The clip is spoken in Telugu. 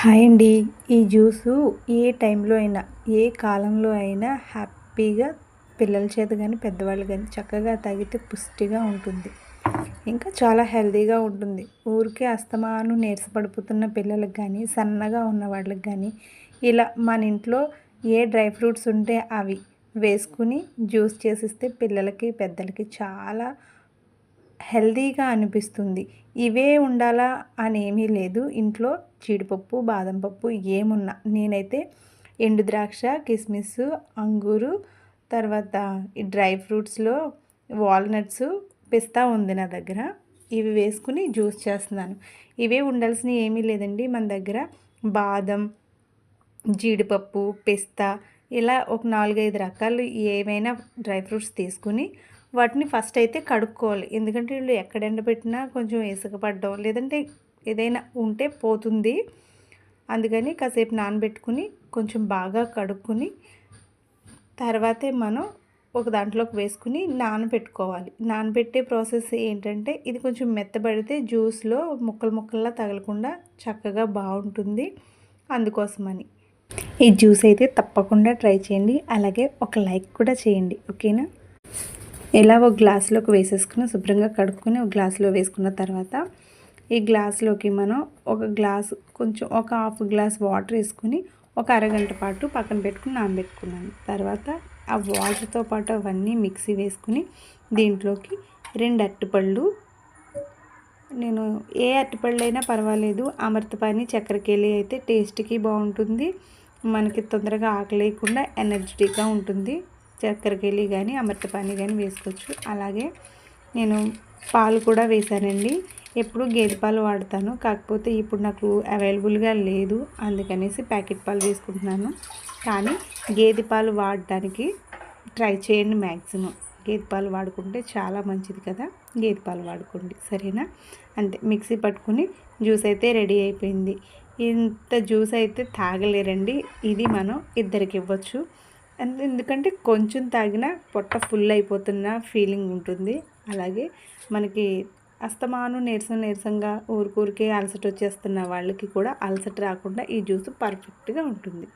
హాయ్ అండి. ఈ జ్యూసు ఏ టైంలో అయినా ఏ కాలంలో అయినా హ్యాపీగా పిల్లల చేత కానీ పెద్దవాళ్ళు కానీ చక్కగా తాగితే పుష్టిగా ఉంటుంది. ఇంకా చాలా హెల్తీగా ఉంటుంది. ఊరికే అస్తమాను నీరసపడిపోతున్న పిల్లలకు కానీ సన్నగా ఉన్న వాళ్ళకి కానీ ఇలా మన ఇంట్లో ఏ డ్రై ఫ్రూట్స్ ఉంటే అవి వేసుకుని జ్యూస్ చేసిస్తే పిల్లలకి పెద్దలకి చాలా హెల్దీగా అనిపిస్తుంది. ఇవే ఉండాలా అని ఏమీ లేదు. ఇంట్లో జీడిపప్పు బాదం పప్పు ఏమున్నా. నేనైతే ఎండు ద్రాక్ష కిస్మిస్ అంగూరు తర్వాత ఈ డ్రై ఫ్రూట్స్లో వాల్నట్స్ పిస్తా ఉంది నా దగ్గర. ఇవి వేసుకుని జ్యూస్ చేస్తున్నాను. ఇవే ఉండాల్సిన ఏమీ లేదండి. మన దగ్గర బాదం జీడిపప్పు పిస్తా ఇలా ఒక నాలుగైదు రకాలు ఏమైనా డ్రై ఫ్రూట్స్ తీసుకుని వాటిని ఫస్ట్ అయితే కడుక్కోవాలి. ఎందుకంటే వీళ్ళు ఎక్కడ ఎండబెట్టినా కొంచెం ఇసుకపడ్డం లేదంటే ఏదైనా ఉంటే పోతుంది. అందుకని కాసేపు నానబెట్టుకుని కొంచెం బాగా కడుక్కుని తర్వాతే మనం ఒక దాంట్లోకి వేసుకుని నానబెట్టుకోవాలి. నానబెట్టే ప్రాసెస్ ఏంటంటే ఇది కొంచెం మెత్తబడితే జ్యూస్లో ముక్కలు ముక్కల్లా తగలకుండా చక్కగా బాగుంటుంది. అందుకోసమని ఈ జ్యూస్ అయితే తప్పకుండా ట్రై చేయండి. అలాగే ఒక లైక్ కూడా చేయండి. ఓకేనా? ఇలా ఒక గ్లాసులోకి వేసేసుకుని శుభ్రంగా కడుక్కొని ఒక గ్లాసులో వేసుకున్న తర్వాత ఈ గ్లాసులోకి మనం ఒక గ్లాస్ కొంచెం ఒక హాఫ్ గ్లాస్ వాటర్ వేసుకుని ఒక అరగంట పాటు పక్కన పెట్టుకుని నానబెట్టుకున్నాను తర్వాత ఆ వాటర్తో పాటు అవన్నీ మిక్సీ వేసుకుని దీంట్లోకి రెండు అరటిపళ్ళు నేను ఏ అరటిపళ్ళు అయినా పర్వాలేదు అమృతపాని చక్కెరకేళి అయితే టేస్ట్కి బాగుంటుంది. మనకి తొందరగా ఆకలేయకుండా ఎనర్జెటిక్గా ఉంటుంది. చక్కెరకెళ్ళి కానీ అమృతపాని కానీ వేసుకోవచ్చు. అలాగే నేను పాలు కూడా వేశానండి. ఎప్పుడు గేదె పాలు వాడతాను. కాకపోతే ఇప్పుడు నాకు అవైలబుల్గా లేదు. అందుకనేసి ప్యాకెట్ పాలు వేసుకుంటున్నాను. కానీ గేదె పాలు వాడడానికి ట్రై చేయండి మ్యాక్సిమం గేదె పాలు వాడుకుంటే చాలా మంచిది కదా. గేదె పాలు వాడుకోండి. సరేనా? అంతే. మిక్సీ పట్టుకుని జ్యూస్ అయితే రెడీ అయిపోయింది. ఇంత జ్యూస్ అయితే తాగలేరండి. ఇది మనం ఇద్దరికి ఇవ్వచ్చు. ఎందుకంటే కొంచెం తాగినా పొట్ట ఫుల్ అయిపోతున్న ఫీలింగ్ ఉంటుంది. అలాగే మనకి అస్తమాను నీరసం నీరసంగా ఊరికూరికే అలసట వచ్చేస్తున్న వాళ్ళకి కూడా అలసట రాకుండా ఈ జ్యూస్ పర్ఫెక్ట్గా ఉంటుంది.